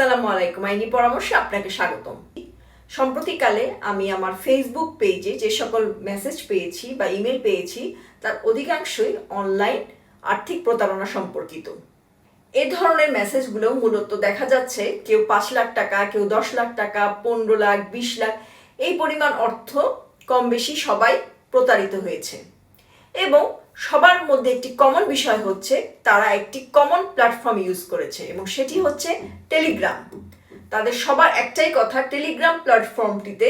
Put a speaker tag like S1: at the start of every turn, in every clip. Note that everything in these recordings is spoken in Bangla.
S1: আসসালামু আলাইকুম, আইনি পরামর্শে আপনাকে স্বাগতম। সম্প্রতিকালে আমি আমার ফেসবুক পেজে যে সকল মেসেজ পেয়েছি বা ইমেল পেয়েছি, তার অধিকাংশই অনলাইন আর্থিক প্রতারণা সম্পর্কিত। এ ধরনের মেসেজগুলো মূলত দেখা যাচ্ছে, কেউ পাঁচ লাখ টাকা, কেউ দশ লাখ টাকা, পনেরো লাখ, বিশ লাখ, এই পরিমাণ অর্থ কম বেশি সবাই প্রতারিত হয়েছে। এবং সবার মধ্যে একটি কমন বিষয় হচ্ছে তারা একটি কমন প্ল্যাটফর্ম ইউজ করেছে এবং সেটি হচ্ছে টেলিগ্রাম তাদের সবার একটাই কথা টেলিগ্রাম প্ল্যাটফর্মটিতে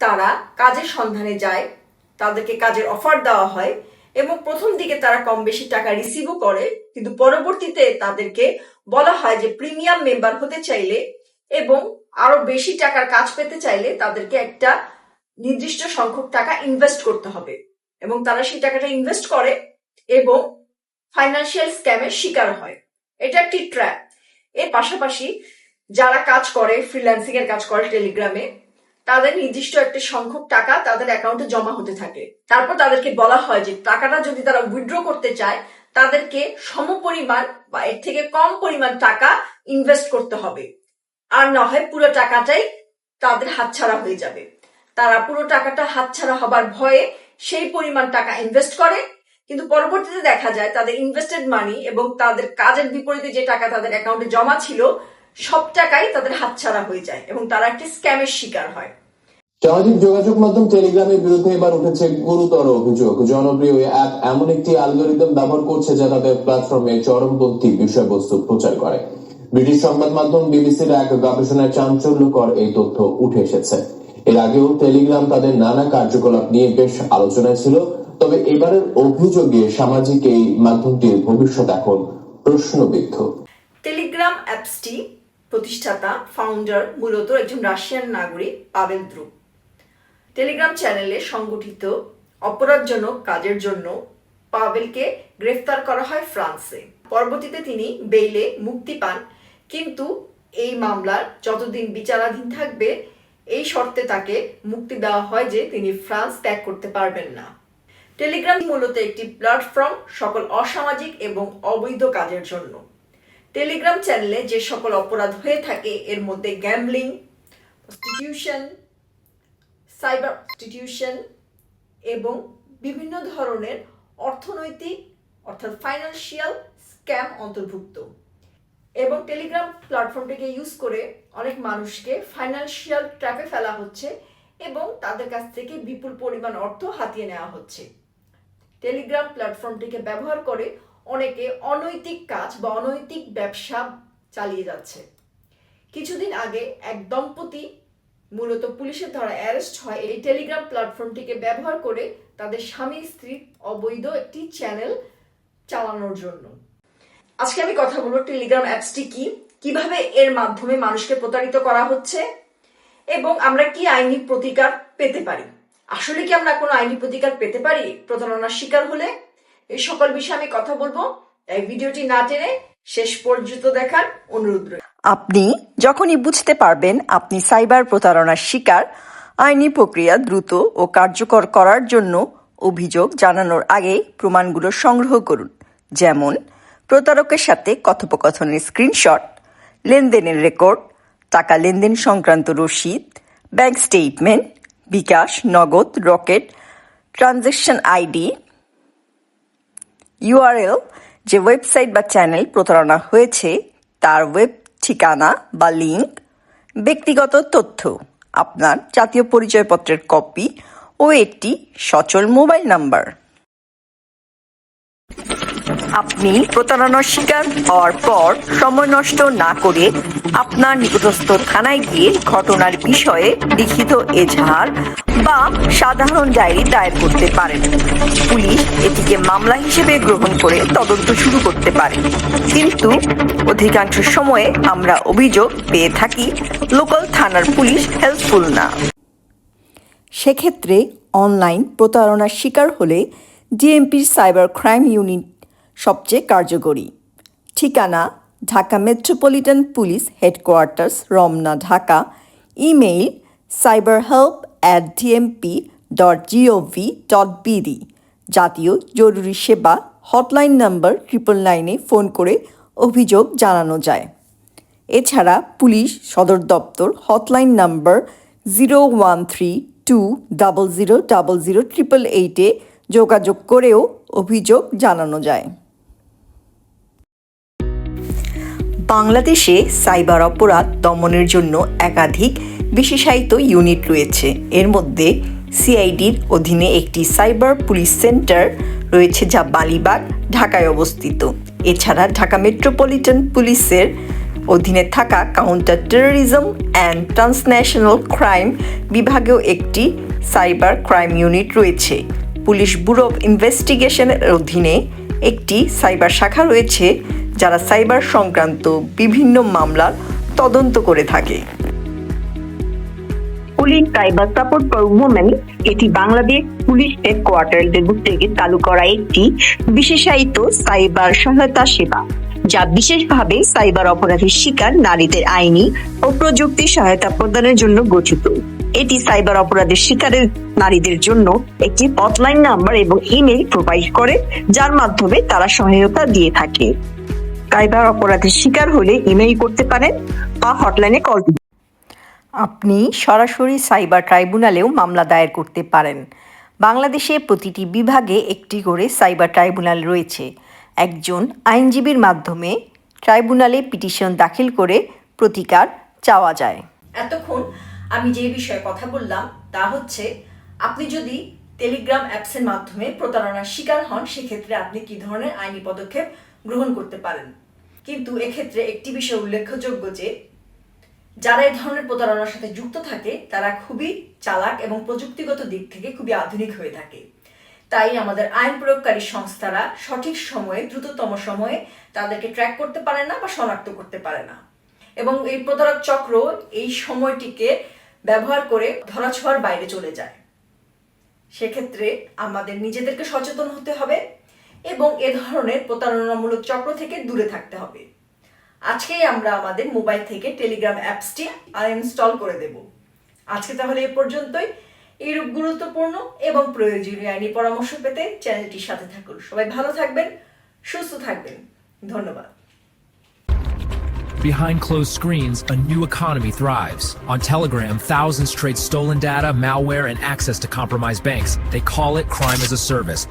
S1: তারা কাজের সন্ধানে যায়, তাদেরকে কাজের অফার দেওয়া হয় এবং প্রথম দিকে তারা কম বেশি টাকা রিসিভও করে, কিন্তু পরবর্তীতে তাদেরকে বলা হয় যে প্রিমিয়াম মেম্বার হতে চাইলে এবং আরও বেশি টাকার কাজ পেতে চাইলে তাদেরকে একটা নির্দিষ্ট সংখ্যক টাকা ইনভেস্ট করতে হবে। এবং তারা সেই টাকাটা ইনভেস্ট করে এবং ফাইন্যান্সিয়াল স্ক্যামের শিকার হয়। এটা একটি ট্র্যাপ এর পাশাপাশি যারা কাজ করে ফ্রিল্যান্সিং এর কাজ করে টেলিগ্রামে তাদের নির্দিষ্ট একটা সংখ্যক টাকা তাদের অ্যাকাউন্টে জমা হতে থাকে। তারপর তাদেরকে বলা হয় যে টাকাটা যদি তারা উইথড্র করতে চায়, তাদেরকে সমপরিমাণ বা এর থেকে কম পরিমাণ টাকা ইনভেস্ট করতে হবে। আর না হয় পুরো টাকাটাই তাদের হাতছাড়া হয়ে যাবে। তারা পুরো টাকাটা হাতছাড়া হবার ভয়ে সেই পরিমাণ টাকা ইনভেস্ট করে। কিন্তু পরবর্তীতে দেখা যায় তাদের ইনভেস্টেড মানি এবং তাদের কাজের বিপরীতে যে টাকা তাদের অ্যাকাউন্টে জমা ছিল, সব টাকাই তাদের হাতছাড়া হয়ে যায় এবং তারা একটি স্ক্যামের শিকার হয়।
S2: সামাজিক যোগাযোগ মাধ্যম টেলিগ্রামের বিরুদ্ধে এবার উঠেছে গুরুতর অভিযোগ। জনপ্রিয় অ্যাপ এমন একটি অ্যালগোরিদম ব্যবহার করছে যা তাদের প্ল্যাটফর্মে চরমপন্থী বিষয়বস্তু প্রচার করে। ব্রিটিশ সংবাদ মাধ্যম বিবিসির এক গবেষণায় চাঞ্চল্যকর এই তথ্য উঠে এসেছে। এর আগেও টেলিগ্রাম তাদের নানা কার্যকলাপ নিয়ে বেশ আলোচনায় ছিল, তবে এবারের অভিযোগে সামাজিক এই মাধ্যমটির ভবিষ্যৎ এখন প্রশ্নবিদ্ধ।
S1: টেলিগ্রাম অ্যাপসটি প্রতিষ্ঠাতা ফাউন্ডার মূলত একজন রাশিয়ান নাগরিক পাবেল দ্রুপ। টেলিগ্রাম চ্যানেলে সংগঠিত অপরাধজনক কাজের জন্য পাবেলকে গ্রেফতার করা হয় ফ্রান্সে। পরবর্তীতে তিনি বেইলে মুক্তি পান, কিন্তু এই মামলার যতদিন বিচারাধীন থাকবে এই শর্তে তাকে মুক্তি দেওয়া হয় যে তিনি ফ্রান্স ত্যাগ করতে পারবেন না। টেলিগ্রাম মূলত একটি প্ল্যাটফর্ম সকল অসামাজিক এবং অবৈধ কাজের জন্য। টেলিগ্রাম চ্যানেলে যে সকল অপরাধ হয়ে থাকে, এর মধ্যে গ্যাম্বলিং প্রস্টিটিউশন সাইবার প্রস্টিটিউশন এবং বিভিন্ন ধরনের অর্থনৈতিক, অর্থাৎ ফাইন্যান্সিয়াল স্ক্যাম অন্তর্ভুক্ত। এবং টেলিগ্রাম প্ল্যাটফর্মটিকে ইউজ করে অনেক মানুষকে ফাইন্যান্সিয়াল ট্র্যাপে ফেলা হচ্ছে এবং তাদের কাছ থেকে বিপুল পরিমাণ অর্থ হাতিয়ে নেওয়া হচ্ছে। টেলিগ্রাম প্ল্যাটফর্মটিকে ব্যবহার করে অনেকে অনৈতিক কাজ বা অনৈতিক ব্যবসা চালিয়ে যাচ্ছে। কিছুদিন আগে এক দম্পতি, মূলত পুলিশের ধরা অ্যারেস্ট হয়, এই টেলিগ্রাম প্ল্যাটফর্মটিকে ব্যবহার করে তাদের স্বামী স্ত্রী অবৈধ একটি চ্যানেল চালানোর জন্য। আজকে আমি কথা বলব টেলিগ্রাম অ্যাপসটি কি? কীভাবে এর মাধ্যমে মানুষকে প্রতারিত করা হচ্ছে? এবং আমরা কি আইনি প্রতিকার পেতে পারি? আসলে কি আমরা কোনো আইনি প্রতিকার পেতে পারি? প্রতারণার শিকার হলে? এই সকল বিষয়ে আমি কথা বলব। তাই ভিডিওটি না টেনে শেষ পর্যন্ত দেখার অনুরোধ রইল।
S3: আপনি যখনই বুঝতে পারবেন আপনি সাইবার প্রতারণার শিকার, আইনি প্রক্রিয়া দ্রুত ও কার্যকর করার জন্য অভিযোগ জানানোর আগে প্রমাণগুলো সংগ্রহ করুন। যেমন প্রতারকের সাথে কথোপকথনের স্ক্রিনশট লেনদেনের রেকর্ড টাকা লেনদেন সংক্রান্ত রসিদ bank statement bKash, Nagad, Rocket transaction ID URL যে ওয়েবসাইট বা চ্যানেল প্রতারণা হয়েছে, তার ওয়েব ঠিকানা বা লিঙ্ক ব্যক্তিগত তথ্য, আপনার জাতীয় পরিচয়পত্রের কপি ও একটি সচল মোবাইল নাম্বার আপনি প্রতারণার শিকার হওয়ার পর সময় নষ্ট না করে আপনার নিকটস্থ থানায় গিয়ে ঘটনার বিষয়ে লিখিত এজাহার বা সাধারণ ডায়েরি দায়ের করতে পারেন। পুলিশ এটিকে মামলা হিসেবে গ্রহণ করে তদন্ত শুরু করতে পারে। কিন্তু অধিকাংশ সময়ে আমরা অভিযোগ পেয়ে থাকি, লোকাল থানার পুলিশ হেল্পফুল না। সেক্ষেত্রে অনলাইন প্রতারণার শিকার হলে ডিএমপির সাইবার ক্রাইম ইউনিট সবচেয়ে কার্যকরী। ঠিকানা, Dhaka metropolitan police headquarters Ramna, Dhaka. Email cyber help at DMP dot GOV dot BD জাতীয় জরুরি সেবা, হটলাইন নম্বর ট্রিপল নাইনে ফোন করে অভিযোগ জানানো যায়।
S1: এছাড়া পুলিশ সদর দপ্তর hotline number zero one three two double zero double zero triple এইটে যোগাযোগ করেও অভিযোগ জানানো যায়। বাংলাদেশে সাইবার অপরাধ দমনের জন্য একাধিক বিশেষায়িত ইউনিট রয়েছে। এর মধ্যে সিআইডির অধীনে একটি সাইবার পুলিশ সেন্টার রয়েছে যা বালিবাগ, ঢাকায় অবস্থিত। এছাড়া ঢাকা মেট্রোপলিটন পুলিশের অধীনে থাকা counter terrorism and transnational crime বিভাগেও একটি সাইবার ক্রাইম ইউনিট রয়েছে। পুলিশ ব্যুরো অফ ইনভেস্টিগেশনের অধীনে একটি সাইবার শাখা রয়েছে যারা সাইবার সংক্রান্ত বিভিন্ন মামলার তদন্ত করে থাকে।
S3: Police cyber support for women এটি বাংলাদেশ পুলিশ চালু করা একটি বিশেষায়িত সাইবার সহায়তা সেবা, যা বিশেষভাবে সাইবার অপরাধের শিকার নারীদের আইনি ও প্রযুক্তি সহায়তা প্রদানের জন্য গঠিত। এটি সাইবার অপরাধের শিকারের নারীদের জন্য একটি হটলাইন নাম্বার এবং ইমেল প্রোভাইড করে, যার মাধ্যমে তারা সহায়তা দিয়ে থাকে। সাইবার অপরাধের শিকার হলে ইমেল করতে পারেন বা হটলাইনে কল দিতে
S1: আপনি সরাসরি সাইবার ট্রাইব্যুনালেও মামলা দায়ের করতে পারেন। বাংলাদেশে প্রতিটি বিভাগে একটি করে সাইবার ট্রাইব্যুনাল রয়েছে। একজন আইনজীবীর মাধ্যমে ট্রাইব্যুনালে পিটিশন দাখিল করে প্রতিকার চাওয়া যায়।
S4: এতক্ষণ আমি যে বিষয়ে কথা বললাম তা হচ্ছে আপনি যদি টেলিগ্রাম অ্যাপসের মাধ্যমে প্রতারণার শিকার হন সেক্ষেত্রে আপনি কি ধরনের আইনি পদক্ষেপ গ্রহণ করতে পারেন। কিন্তু এক্ষেত্রে একটি বিষয় উল্লেখযোগ্য যে, যারা এই ধরনের প্রতারণার সাথে যুক্ত থাকে, তারা খুবই চালাক এবং প্রযুক্তিগত দিক থেকে খুবই আধুনিক হয়ে থাকে। তাই আমাদের আইন প্রয়োগকারী সংস্থারা সঠিক সময়ে, দ্রুততম সময়ে তাদেরকে ট্র্যাক করতে পারে না বা শনাক্ত করতে পারে না। এবং এই প্রতারক চক্র এই সময়টিকে ব্যবহার করে ধরাছোঁয়ার বাইরে চলে যায়। সেক্ষেত্রে আমাদের নিজেদেরকে সচেতন হতে হবে এবং এ ধরনের প্রতারণামূলক চক্র থেকে দূরে থাকতে হবে আজকেই আমরা আমাদের মোবাইল থেকে টেলিগ্রাম অ্যাপসটি আনইনস্টল করে দেব আজকে তাহলে এ পর্যন্তই এইরূপ গুরুত্বপূর্ণ এবং প্রয়োজনীয় আইনি পরামর্শ পেতে চ্যানেলটির সাথে থাকুন সবাই ভালো থাকবেন সুস্থ থাকবেন ধন্যবাদ
S5: Behind closed screens, a new economy thrives. On Telegram, thousands trade stolen data, malware, and access to compromised banks. They call it crime as a service.